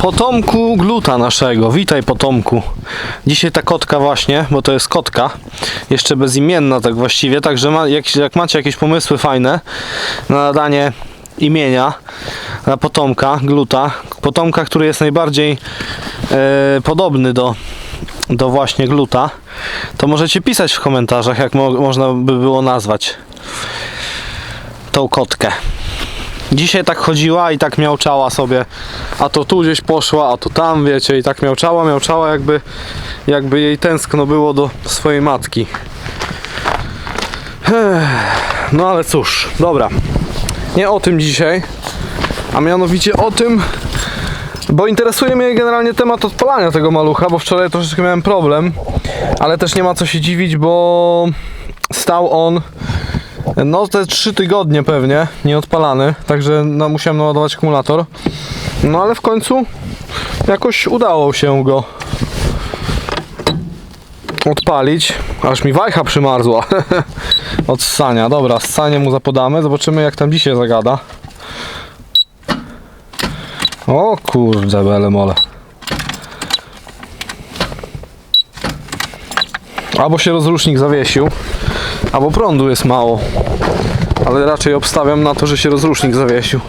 Potomku gluta naszego, witaj potomku. Dzisiaj ta kotka właśnie, bo to jest kotka, jeszcze bezimienna tak właściwie, także ma, jak, jak macie jakieś pomysły fajne na nadanie imienia na potomka gluta, potomka, który jest najbardziej e, podobny do, do właśnie gluta, to możecie pisać w komentarzach, jak mo, można by było nazwać tą kotkę. Dzisiaj tak chodziła i tak miałczała sobie, a to tu gdzieś poszła, a to tam, wiecie, i tak miałczała, miałczała, jakby, jakby jej tęskno było do swojej matki. No ale cóż, dobra. Nie o tym dzisiaj, a mianowicie o tym, bo interesuje mnie generalnie temat odpalania tego malucha, bo wczoraj troszeczkę miałem problem, ale też nie ma co się dziwić, bo stał on no te 3 tygodnie pewnie nieodpalany, także no, musiałem naładować akumulator. No ale w końcu jakoś udało się go odpalić. Aż mi wajcha przymarzła od ssania. Dobra, ssanie mu zapodamy, zobaczymy jak tam dzisiaj zagada. O kurde, bele mole. Albo się rozrusznik zawiesił, albo prądu jest mało. Ale raczej obstawiam na to, że się rozrusznik zawiesił.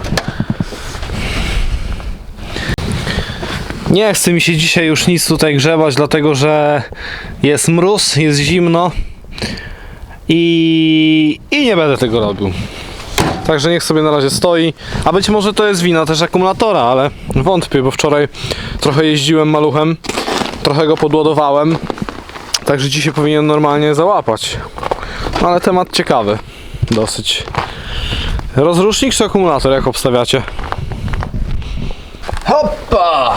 Nie chce mi się dzisiaj już nic tutaj grzebać, dlatego że jest mróz, jest zimno i, i nie będę tego robił. Także niech sobie na razie stoi. A być może to jest wina też akumulatora, ale wątpię, bo wczoraj trochę jeździłem maluchem, trochę go podładowałem. Także dzisiaj powinien normalnie załapać. Ale temat ciekawy. Dosyć. Rozrusznik czy akumulator, jak obstawiacie? Hoppa!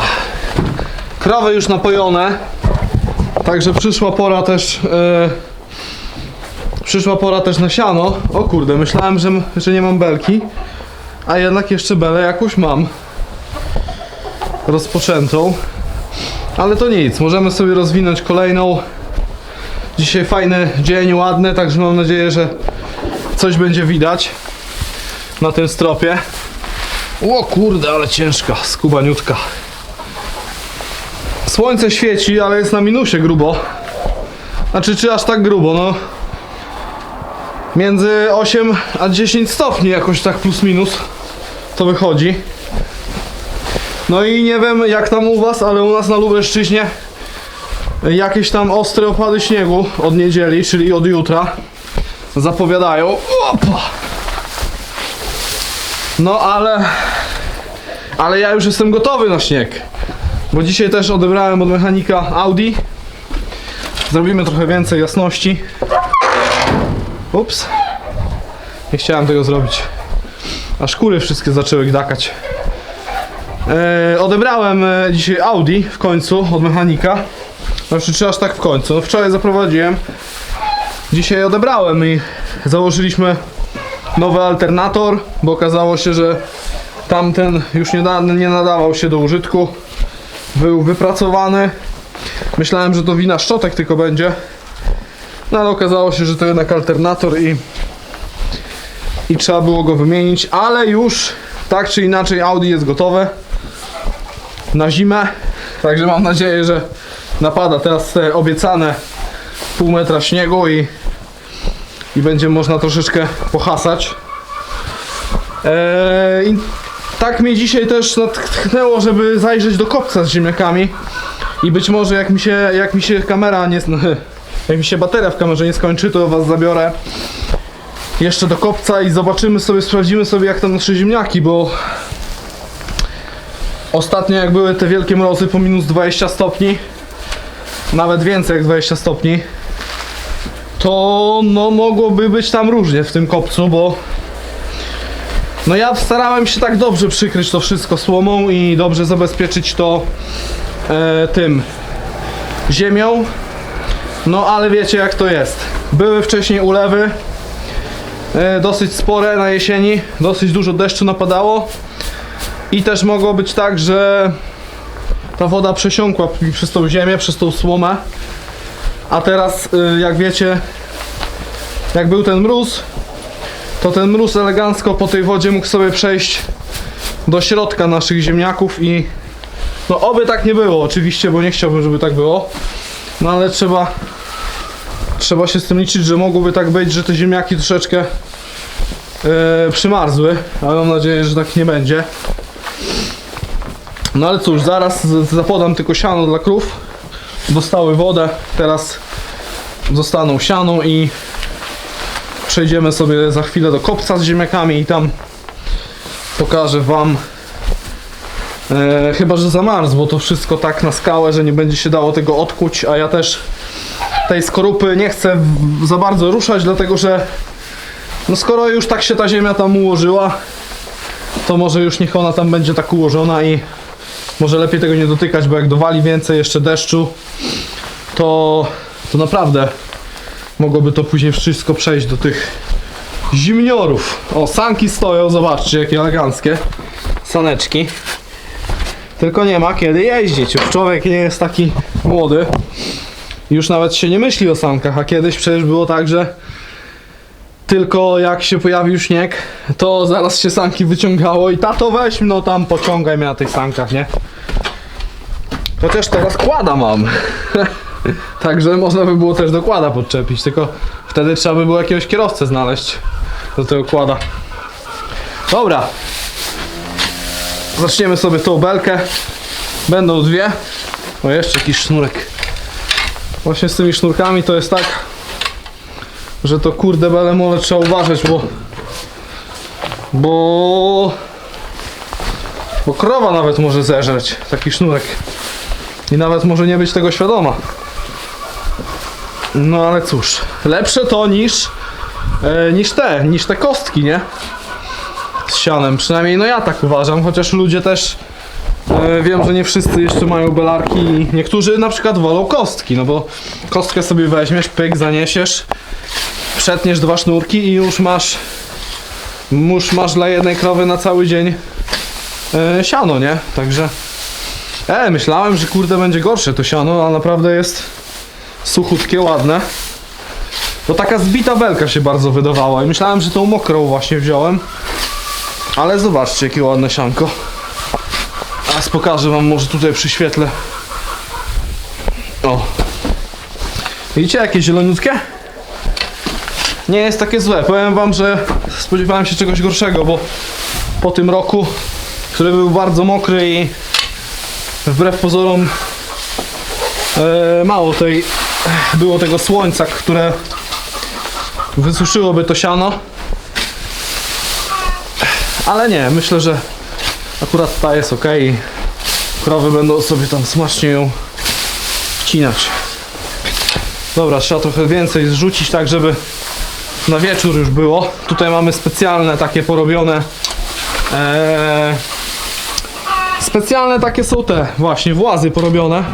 Krowy już napojone. Także przyszła pora też. e, przyszła pora też na siano. O kurde, myślałem, że, że nie mam belki. A jednak jeszcze belę jakąś mam. Rozpoczętą. Ale to nic, możemy sobie rozwinąć kolejną. Dzisiaj fajny dzień, ładny, także mam nadzieję, że coś będzie widać na tym stropie. O kurde, ale ciężka, skubaniutka. Słońce świeci, ale jest na minusie grubo. Znaczy, czy aż tak grubo, no. Między 8 a 10 stopni jakoś tak plus minus to wychodzi. No i nie wiem jak tam u was, ale u nas na Lubelszczyźnie jakieś tam ostre opady śniegu od niedzieli, czyli od jutra zapowiadają. Opa! No ale ale ja już jestem gotowy na śnieg. Bo dzisiaj też odebrałem od mechanika Audi. Zrobimy trochę więcej jasności. Ups. Nie chciałem tego zrobić. Aż kury wszystkie zaczęły gdakać. E, odebrałem e, dzisiaj Audi w końcu od mechanika. Znaczy, czy aż tak w końcu? No wczoraj zaprowadziłem. Dzisiaj odebrałem i założyliśmy nowy alternator, bo okazało się, że tamten już nie, nie nadawał się do użytku. Był wypracowany. Myślałem, że to wina szczotek tylko będzie. No ale okazało się, że to jednak alternator i i trzeba było go wymienić, ale już tak czy inaczej Audi jest gotowe na zimę. Także mam nadzieję, że napada teraz te obiecane pół metra śniegu i, i będzie można troszeczkę pohasać. Eee, tak mnie dzisiaj też natchnęło, żeby zajrzeć do kopca z ziemniakami i być może jak mi się, jak mi się kamera nie jak mi się bateria w kamerze nie skończy, to was zabiorę jeszcze do kopca i zobaczymy sobie, sprawdzimy sobie jak tam nasze ziemniaki, bo ostatnio jak były te wielkie mrozy po minus 20 stopni, nawet więcej jak 20 stopni, to no mogłoby być tam różnie w tym kopcu, bo no ja starałem się tak dobrze przykryć to wszystko słomą i dobrze zabezpieczyć to e, tym ziemią. No ale wiecie jak to jest. Były wcześniej ulewy, e, dosyć spore na jesieni, dosyć dużo deszczu napadało i też mogło być tak, że ta woda przesiąkła przez tą ziemię, przez tą słomę. A teraz, y, jak wiecie, jak był ten mróz, to ten mróz elegancko po tej wodzie mógł sobie przejść do środka naszych ziemniaków i, No oby tak nie było oczywiście, bo nie chciałbym, żeby tak było. No ale trzeba trzeba się z tym liczyć, że mogłoby tak być, że te ziemniaki troszeczkę e, przymarzły, ale mam nadzieję, że tak nie będzie. No ale cóż, zaraz zapodam tylko siano dla krów. Dostały wodę, teraz zostaną siano i przejdziemy sobie za chwilę do kopca z ziemniakami i tam pokażę wam e, chyba, że zamarzł, bo to wszystko tak na skałę, że nie będzie się dało tego odkuć, a ja też tej skorupy nie chcę za bardzo ruszać, dlatego że no skoro już tak się ta ziemia tam ułożyła, to może już niech ona tam będzie tak ułożona i może lepiej tego nie dotykać, bo jak dowali więcej jeszcze deszczu, to, to naprawdę mogłoby to później wszystko przejść do tych zimniorów. O, sanki stoją, zobaczcie jakie eleganckie saneczki. Tylko nie ma kiedy jeździć. Już człowiek nie jest taki młody. Już nawet się nie myśli o sankach, a kiedyś przecież było tak, że tylko jak się pojawił śnieg, to zaraz się sanki wyciągało i tato weź no tam pociągaj mnie na tych sankach, nie? Chociaż teraz kłada mam. Także można by było też do kłada podczepić, tylko wtedy trzeba by było jakiegoś kierowcę znaleźć do tego kłada. Dobra. Zaczniemy sobie tą belkę. Będą dwie. O, jeszcze jakiś sznurek. Właśnie z tymi sznurkami to jest tak, że to kurde bele mole trzeba uważać, bo bo bo krowa nawet może zeżreć taki sznurek i nawet może nie być tego świadoma. No ale cóż, lepsze to niż e, niż te, niż te kostki, nie? Z sianem, przynajmniej no ja tak uważam, chociaż ludzie też e, wiem, że nie wszyscy jeszcze mają belarki i niektórzy na przykład wolą kostki, no bo kostkę sobie weźmiesz, pyk, zaniesiesz, przetniesz dwa sznurki i już masz już masz dla jednej krowy na cały dzień e, siano, nie? Także e, myślałem, że kurde będzie gorsze to siano, a naprawdę jest suchutkie, ładne. Bo taka zbita belka się bardzo wydawała i myślałem, że tą mokrą właśnie wziąłem. Ale zobaczcie, jakie ładne sianko. Teraz pokażę wam może tutaj przy świetle. O. Widzicie jakie zieloniutkie? Nie jest takie złe. Powiem wam, że spodziewałem się czegoś gorszego, bo po tym roku, który był bardzo mokry i wbrew pozorom e, mało tej było tego słońca, które wysuszyłoby to siano. Ale nie, myślę, że akurat ta jest ok i krowy będą sobie tam smacznie ją wcinać. Dobra, trzeba trochę więcej zrzucić tak, żeby na wieczór już było. Tutaj mamy specjalne takie porobione e, specjalne takie są te właśnie włazy porobione.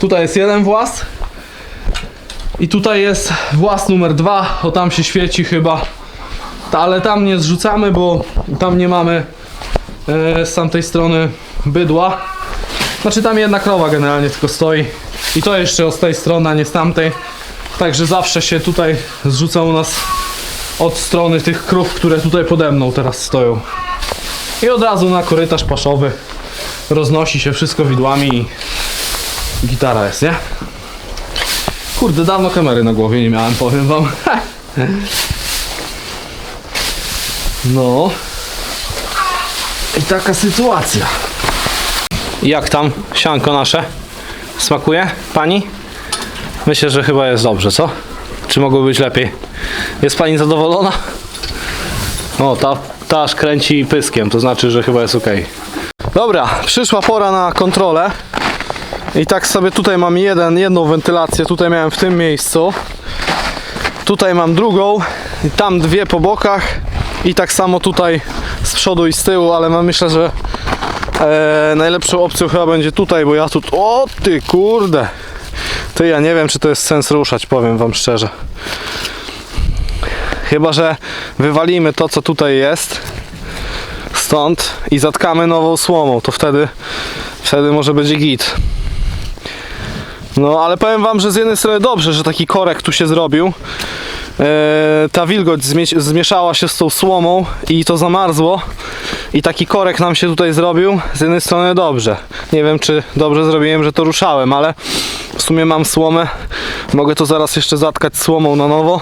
Tutaj jest jeden włas i tutaj jest włas numer dwa, o tam się świeci chyba. Ale tam nie zrzucamy, bo tam nie mamy e, z tamtej strony bydła. Znaczy tam jedna krowa generalnie tylko stoi. I to jeszcze z tej strony, a nie z tamtej. Także zawsze się tutaj zrzuca u nas od strony tych krów, które tutaj pode mną teraz stoją. I od razu na korytarz paszowy roznosi się wszystko widłami i gitara jest, nie? Kurde, dawno kamery na głowie nie miałem, powiem wam. No. I taka sytuacja. Jak tam sianko nasze? Smakuje pani? Myślę, że chyba jest dobrze, co? Czy mogło być lepiej? Jest pani zadowolona? O, ta, ta aż kręci pyskiem, to znaczy, że chyba jest ok. Dobra, przyszła pora na kontrolę. I tak sobie tutaj mam jeden, jedną wentylację, tutaj miałem w tym miejscu. Tutaj mam drugą, i tam dwie po bokach i tak samo tutaj z przodu i z tyłu, ale mam myślę, że e, najlepszą opcją chyba będzie tutaj, bo ja tu... O ty kurde! Ty, ja nie wiem, czy to jest sens ruszać, powiem wam szczerze. Chyba, że wywalimy to, co tutaj jest stąd i zatkamy nową słomą, to wtedy, wtedy może będzie git. No, ale powiem wam, że z jednej strony dobrze, że taki korek tu się zrobił. E, ta wilgoć zmie- zmieszała się z tą słomą i to zamarzło. I taki korek nam się tutaj zrobił. Z jednej strony dobrze. Nie wiem, czy dobrze zrobiłem, że to ruszałem, ale w sumie mam słomę. Mogę to zaraz jeszcze zatkać słomą na nowo.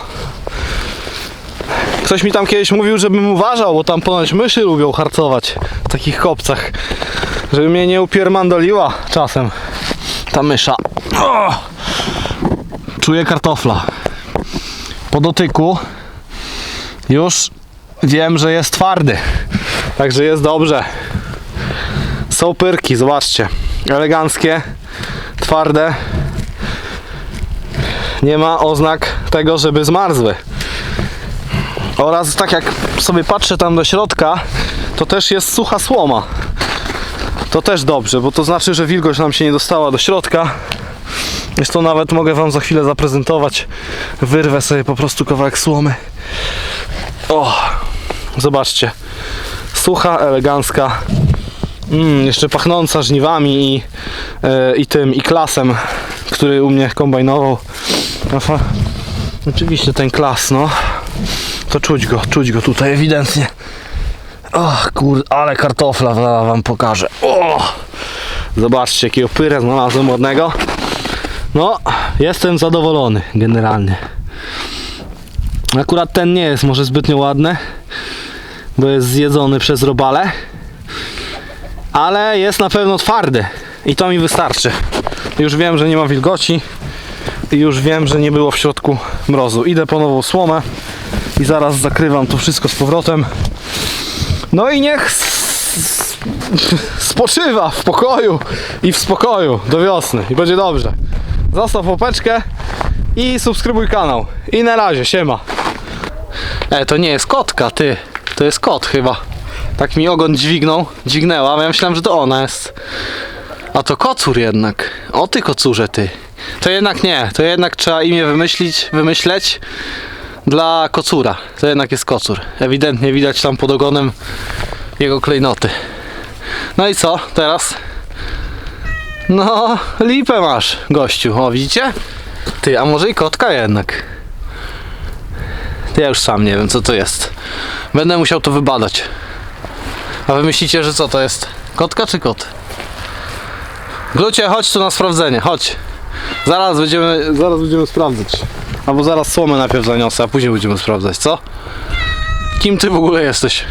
Ktoś mi tam kiedyś mówił, żebym uważał, bo tam ponoć myszy lubią harcować w takich kopcach. Żeby mnie nie upiermandoliła czasem ta mysza. O! Czuję kartofla. Po dotyku już wiem, że jest twardy. Także jest dobrze. Są pyrki, zobaczcie. Eleganckie, twarde. Nie ma oznak tego, żeby zmarzły. Oraz tak jak sobie patrzę tam do środka, to też jest sucha słoma. To też dobrze, bo to znaczy, że wilgoć nam się nie dostała do środka. Zresztą nawet mogę Wam za chwilę zaprezentować. Wyrwę sobie po prostu kawałek słomy. O, zobaczcie. Sucha, elegancka. Mm, jeszcze pachnąca żniwami i, e, i tym, i klasem, który u mnie kombajnował. No, Oczywiście ten klas, no. To czuć go, czuć go tutaj ewidentnie. O, kur, ale kartofla wam pokażę. O! Zobaczcie, jakiego pyrę znalazłem ładnego. No, jestem zadowolony generalnie. Akurat ten nie jest może zbytnio ładny, bo jest zjedzony przez robale. Ale jest na pewno twardy i to mi wystarczy. Już wiem, że nie ma wilgoci i już wiem, że nie było w środku mrozu. Idę po nową słomę i zaraz zakrywam to wszystko z powrotem. No i niech spoczywa w pokoju i w spokoju do wiosny i będzie dobrze. Zostaw łapeczkę i subskrybuj kanał. I na razie, siema. E, to nie jest kotka, ty. To jest kot chyba. Tak mi ogon dźwignął, dźwignęła, a ja myślałem, że to ona jest. A to kocur jednak. O ty kocurze, ty. To jednak nie, to jednak trzeba imię wymyślić, wymyśleć dla kocura. To jednak jest kocur. Ewidentnie widać tam pod ogonem jego klejnoty. No i co teraz? No, lipę masz, gościu. O, widzicie? Ty, a może i kotka jednak. Ja już sam nie wiem, co to jest. Będę musiał to wybadać. A wy myślicie, że co to jest? Kotka czy kot? Glucie, chodź tu na sprawdzenie, chodź. Zaraz będziemy, zaraz będziemy sprawdzać. Albo zaraz słomę najpierw zaniosę, a później będziemy sprawdzać, co? Kim ty w ogóle jesteś?